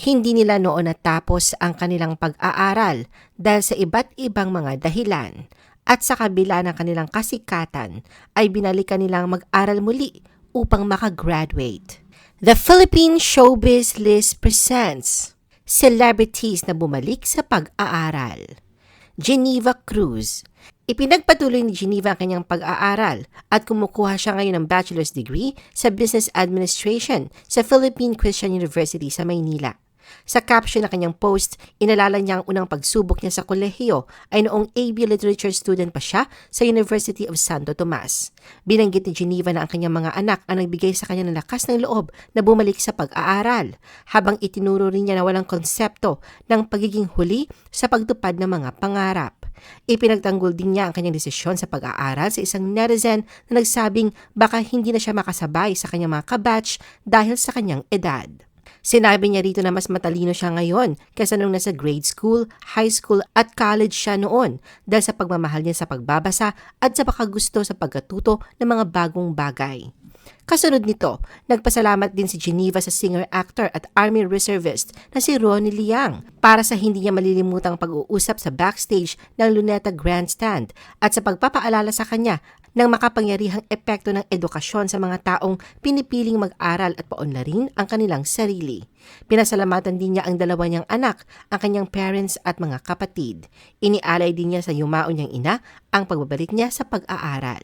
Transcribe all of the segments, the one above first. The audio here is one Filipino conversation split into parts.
Hindi nila noon natapos ang kanilang pag-aaral dahil sa iba't ibang mga dahilan at sa kabila ng kanilang kasikatan ay binalikan nilang mag-aral muli upang makagraduate. The Philippine Showbiz List presents Celebrities na bumalik sa pag-aaral. Geneva Cruz. Ipinagpatuloy ni Geneva ang kanyang pag-aaral at kumukuha siya ngayon ng bachelor's degree sa Business Administration sa Philippine Christian University sa Maynila. Sa caption ng kanyang post, inalala niya ang unang pagsubok niya sa kolehiyo ay noong AB Literature student pa siya sa University of Santo Tomas. Binanggit ni Geneva na ang kanyang mga anak ang nagbigay sa kanya ng lakas ng loob na bumalik sa pag-aaral, habang itinuro rin niya na walang konsepto ng pagiging huli sa pagtupad ng mga pangarap. Ipinagtanggol din niya ang kanyang desisyon sa pag-aaral sa isang netizen na nagsabing baka hindi na siya makasabay sa kanyang mga kabatch dahil sa kanyang edad. Sinabi niya rito na mas matalino siya ngayon kaysa nung nasa grade school, high school at college siya noon dahil sa pagmamahal niya sa pagbabasa at sa pakagusto sa pagkatuto ng mga bagong bagay. Kasunod nito, nagpasalamat din si Geneva sa singer-actor at Army Reservist na si Ronnie Liang para sa hindi niya malilimutang pag-uusap sa backstage ng Luneta Grandstand at sa pagpapaalala sa kanya ng makapangyarihang epekto ng edukasyon sa mga taong pinipiling mag-aral at paunlarin ang kanilang sarili. Pinasalamatan din niya ang dalawa niyang anak, ang kanyang parents at mga kapatid. Inialay din niya sa yumao niyang ina ang pagbabalik niya sa pag-aaral.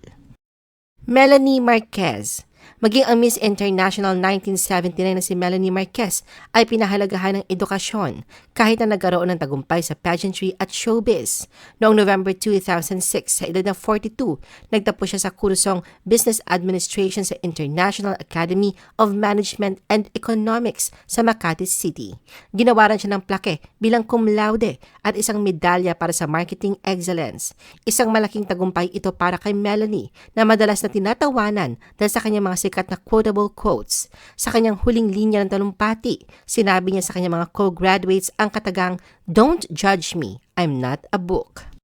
Melanie Marquez Maging ang Miss International 1979 na si Melanie Marquez ay pinahalagahan ng edukasyon kahit na nagkaroon ng tagumpay sa pageantry at showbiz. Noong November 2006, sa edad na 42, nagtapos siya sa kursong Business Administration sa International Academy of Management and Economics sa Makati City. Ginawaran siya ng plake bilang cum laude at isang medalya para sa marketing excellence. Isang malaking tagumpay ito para kay Melanie na madalas na tinatawanan dahil sa kanyang mga mga sikat na quotable quotes. Sa kanyang huling linya ng talumpati, sinabi niya sa kanyang mga co-graduates ang katagang, Don't judge me, I'm not a book.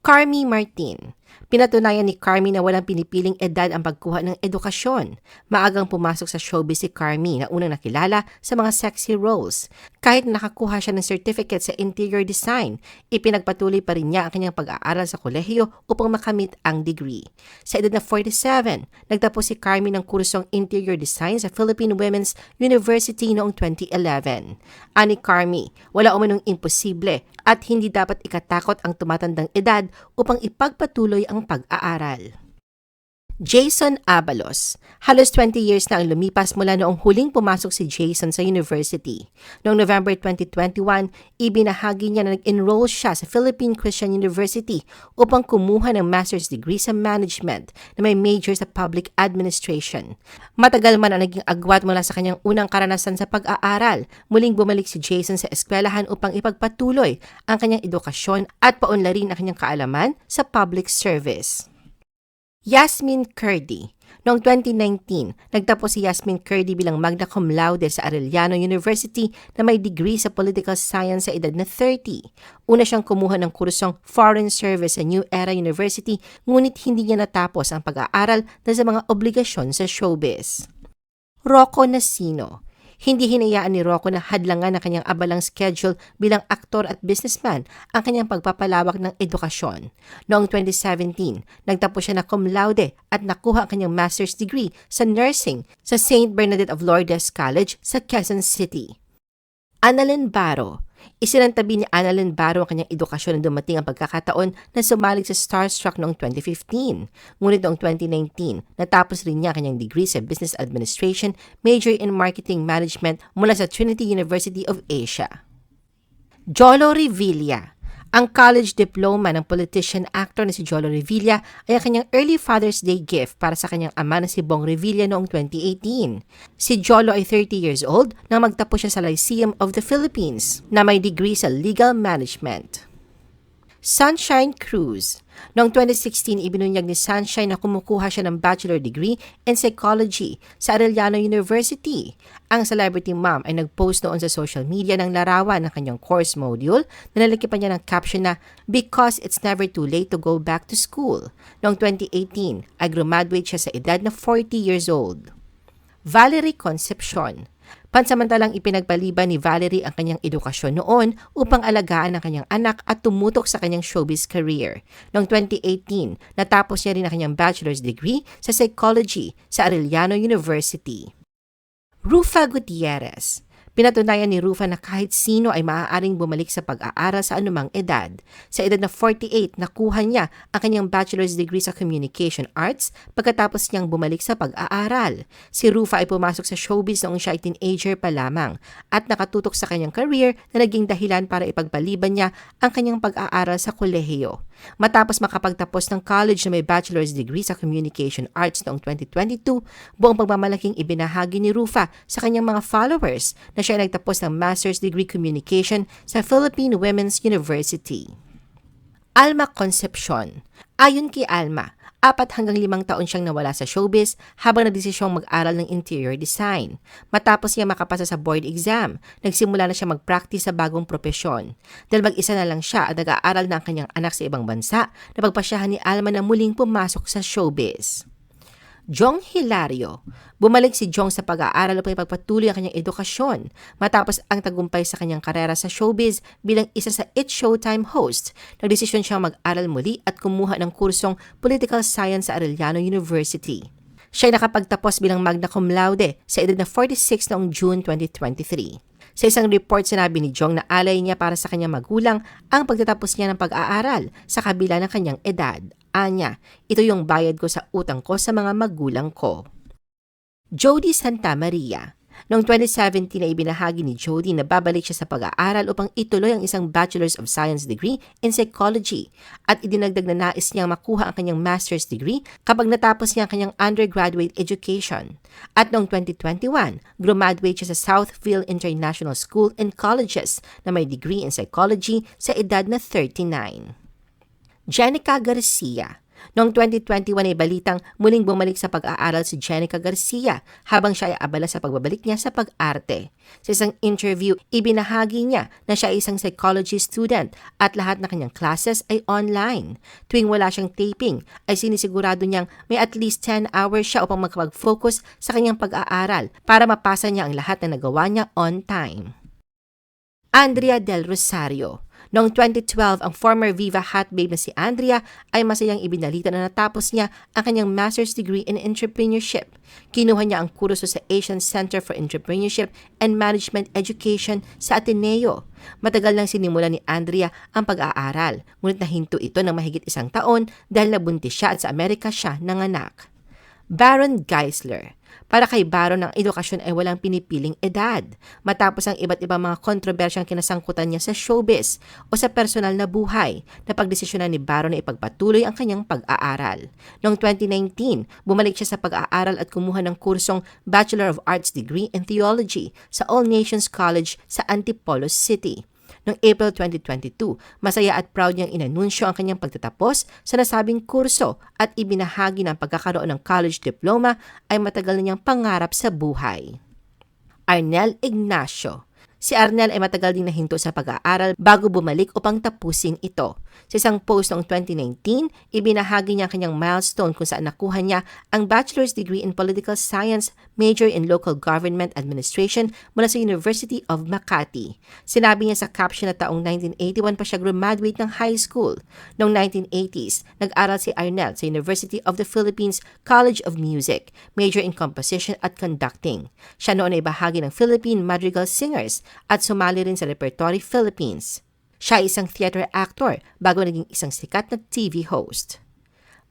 Carmi Martin Pinatunayan ni Carmi na walang pinipiling edad ang pagkuha ng edukasyon. Maagang pumasok sa showbiz si Carmi na unang nakilala sa mga sexy roles. Kahit nakakuha siya ng certificate sa interior design, ipinagpatuloy pa rin niya ang kanyang pag-aaral sa kolehiyo upang makamit ang degree. Sa edad na 47, nagtapos si Carmi ng kursong interior design sa Philippine Women's University noong 2011. Ani Carmi, wala umanong imposible at hindi dapat ikatakot ang tumatandang edad upang ipagpatuloy ang pag-aaral. Jason Abalos. Halos 20 years na ang lumipas mula noong huling pumasok si Jason sa university. Noong November 2021, ibinahagi niya na nag-enroll siya sa Philippine Christian University upang kumuha ng master's degree sa management na may major sa public administration. Matagal man ang naging agwat mula sa kanyang unang karanasan sa pag-aaral, muling bumalik si Jason sa eskwelahan upang ipagpatuloy ang kanyang edukasyon at paunlarin ang kanyang kaalaman sa public service. Yasmin Curdy. Noong 2019, nagtapos si Yasmin Curdy bilang magna cum laude sa Arellano University na may degree sa Political Science sa edad na 30. Una siyang kumuha ng kursong Foreign Service sa New Era University ngunit hindi niya natapos ang pag-aaral dahil sa mga obligasyon sa showbiz. Rocco Nasino hindi hinayaan ni Rocco na hadlangan ng kanyang abalang schedule bilang aktor at businessman ang kanyang pagpapalawak ng edukasyon. Noong 2017, nagtapos siya na cum laude at nakuha ang kanyang master's degree sa nursing sa St. Bernadette of Lourdes College sa Quezon City. Annalyn Baro Isinantabi ni Annalyn Barrow ang kanyang edukasyon na dumating ang pagkakataon na sumalig sa Starstruck noong 2015. Ngunit noong 2019, natapos rin niya ang kanyang degree sa Business Administration, major in Marketing Management mula sa Trinity University of Asia. Jolo Revilla ang college diploma ng politician-actor na si Jolo Revilla ay ang kanyang early Father's Day gift para sa kanyang ama na si Bong Revilla noong 2018. Si Jolo ay 30 years old nang magtapos siya sa Lyceum of the Philippines na may degree sa Legal Management. Sunshine Cruz. Noong 2016, ibinunyag ni Sunshine na kumukuha siya ng bachelor degree in psychology sa Arellano University. Ang celebrity mom ay nagpost noon sa social media ng larawan ng kanyang course module na nalakipan niya ng caption na Because it's never too late to go back to school. Noong 2018, ay graduate siya sa edad na 40 years old. Valerie Concepcion Pansamantalang ipinagpaliban ni Valerie ang kanyang edukasyon noon upang alagaan ang kanyang anak at tumutok sa kanyang showbiz career. Noong 2018, natapos niya rin ang kanyang bachelor's degree sa psychology sa Arellano University. Rufa Gutierrez Pinatunayan ni Rufa na kahit sino ay maaaring bumalik sa pag-aaral sa anumang edad. Sa edad na 48, nakuha niya ang kanyang bachelor's degree sa Communication Arts pagkatapos niyang bumalik sa pag-aaral. Si Rufa ay pumasok sa showbiz noong siya ay teenager pa lamang at nakatutok sa kanyang career na naging dahilan para ipagpaliban niya ang kanyang pag-aaral sa kolehiyo. Matapos makapagtapos ng college na may bachelor's degree sa Communication Arts noong 2022, buong pagmamalaking ibinahagi ni Rufa sa kanyang mga followers na siya ay nagtapos ng Master's Degree Communication sa Philippine Women's University. Alma Concepcion Ayon kay Alma, apat hanggang limang taon siyang nawala sa showbiz habang nagdesisyong mag-aral ng interior design. Matapos niya makapasa sa board exam, nagsimula na siya mag-practice sa bagong propesyon. Dahil mag-isa na lang siya at nag-aaral na ang kanyang anak sa ibang bansa, napagpasyahan ni Alma na muling pumasok sa showbiz. Jong Hilario. Bumalik si Jong sa pag-aaral upang ipagpatuloy ang kanyang edukasyon matapos ang tagumpay sa kanyang karera sa showbiz bilang isa sa It Showtime host. Nagdesisyon siyang mag-aral muli at kumuha ng kursong Political Science sa Arellano University. Siya ay nakapagtapos bilang magna cum laude sa edad na 46 noong June 2023. Sa isang report, sinabi ni Jong na alay niya para sa kanyang magulang ang pagtatapos niya ng pag-aaral sa kabila ng kanyang edad. Anya, ito yung bayad ko sa utang ko sa mga magulang ko. Jody Santa Maria Noong 2017 ay ibinahagi ni Jody na babalik siya sa pag-aaral upang ituloy ang isang Bachelor's of Science degree in Psychology at idinagdag na nais niyang makuha ang kanyang Master's degree kapag natapos niya ang kanyang undergraduate education. At noong 2021, graduate siya sa Southfield International School and Colleges na may degree in Psychology sa edad na 39. Jenica Garcia. Noong 2021 ay balitang muling bumalik sa pag-aaral si Jenica Garcia habang siya ay abala sa pagbabalik niya sa pag-arte. Sa isang interview, ibinahagi niya na siya ay isang psychology student at lahat ng kanyang classes ay online. Tuwing wala siyang taping, ay sinisigurado niyang may at least 10 hours siya upang makapag-focus sa kanyang pag-aaral para mapasa niya ang lahat na nagawa niya on time. Andrea Del Rosario Noong 2012, ang former Viva Hot Babe na si Andrea ay masayang ibinalita na natapos niya ang kanyang master's degree in entrepreneurship. Kinuha niya ang kurso sa Asian Center for Entrepreneurship and Management Education sa Ateneo. Matagal nang sinimula ni Andrea ang pag-aaral, ngunit nahinto ito ng mahigit isang taon dahil nabuntis siya at sa Amerika siya nanganak. Baron Geisler para kay Baron, ang edukasyon ay walang pinipiling edad. Matapos ang iba't ibang mga kontrobersyang kinasangkutan niya sa showbiz o sa personal na buhay, napagdesisyonan ni Baron na ipagpatuloy ang kanyang pag-aaral. Noong 2019, bumalik siya sa pag-aaral at kumuha ng kursong Bachelor of Arts degree in Theology sa All Nations College sa Antipolo City. Noong April 2022, masaya at proud niyang inanunsyo ang kanyang pagtatapos sa nasabing kurso at ibinahagi ng pagkakaroon ng college diploma ay matagal na niyang pangarap sa buhay. Arnel Ignacio Si Arnel ay matagal din nahinto sa pag-aaral bago bumalik upang tapusin ito. Sa isang post noong 2019, ibinahagi niya ang kanyang milestone kung saan nakuha niya ang bachelor's degree in political science, major in local government administration mula sa University of Makati. Sinabi niya sa caption na taong 1981 pa siya graduate ng high school. Noong 1980s, nag-aral si Arnel sa University of the Philippines College of Music, major in composition at conducting. Siya noon ay bahagi ng Philippine Madrigal Singers at sumali rin sa Repertory Philippines. Siya ay isang theater actor bago naging isang sikat na TV host.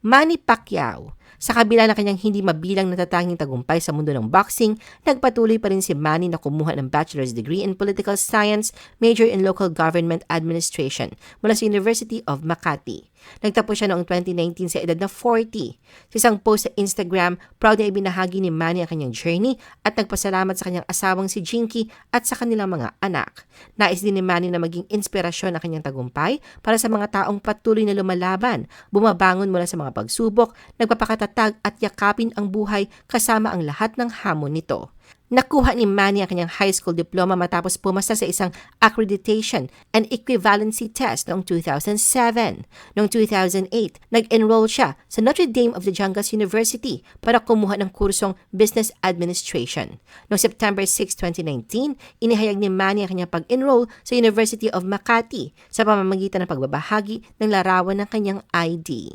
Manny Pacquiao sa kabila na kanyang hindi mabilang natatanging tagumpay sa mundo ng boxing, nagpatuloy pa rin si Manny na kumuha ng bachelor's degree in political science, major in local government administration mula sa University of Makati. Nagtapos siya noong 2019 sa edad na 40. Sa isang post sa Instagram, proud na ibinahagi ni Manny ang kanyang journey at nagpasalamat sa kanyang asawang si Jinky at sa kanilang mga anak. Nais din ni Manny na maging inspirasyon ang kanyang tagumpay para sa mga taong patuloy na lumalaban, bumabangon mula sa mga pagsubok, nagpapakatatag at yakapin ang buhay kasama ang lahat ng hamon nito. Nakuha ni Manny ang kanyang high school diploma matapos pumasa sa isang accreditation and equivalency test noong 2007. Noong 2008, nag-enroll siya sa Notre Dame of the Jungas University para kumuha ng kursong Business Administration. Noong September 6, 2019, inihayag ni Manny ang kanyang pag-enroll sa University of Makati sa pamamagitan ng pagbabahagi ng larawan ng kanyang ID.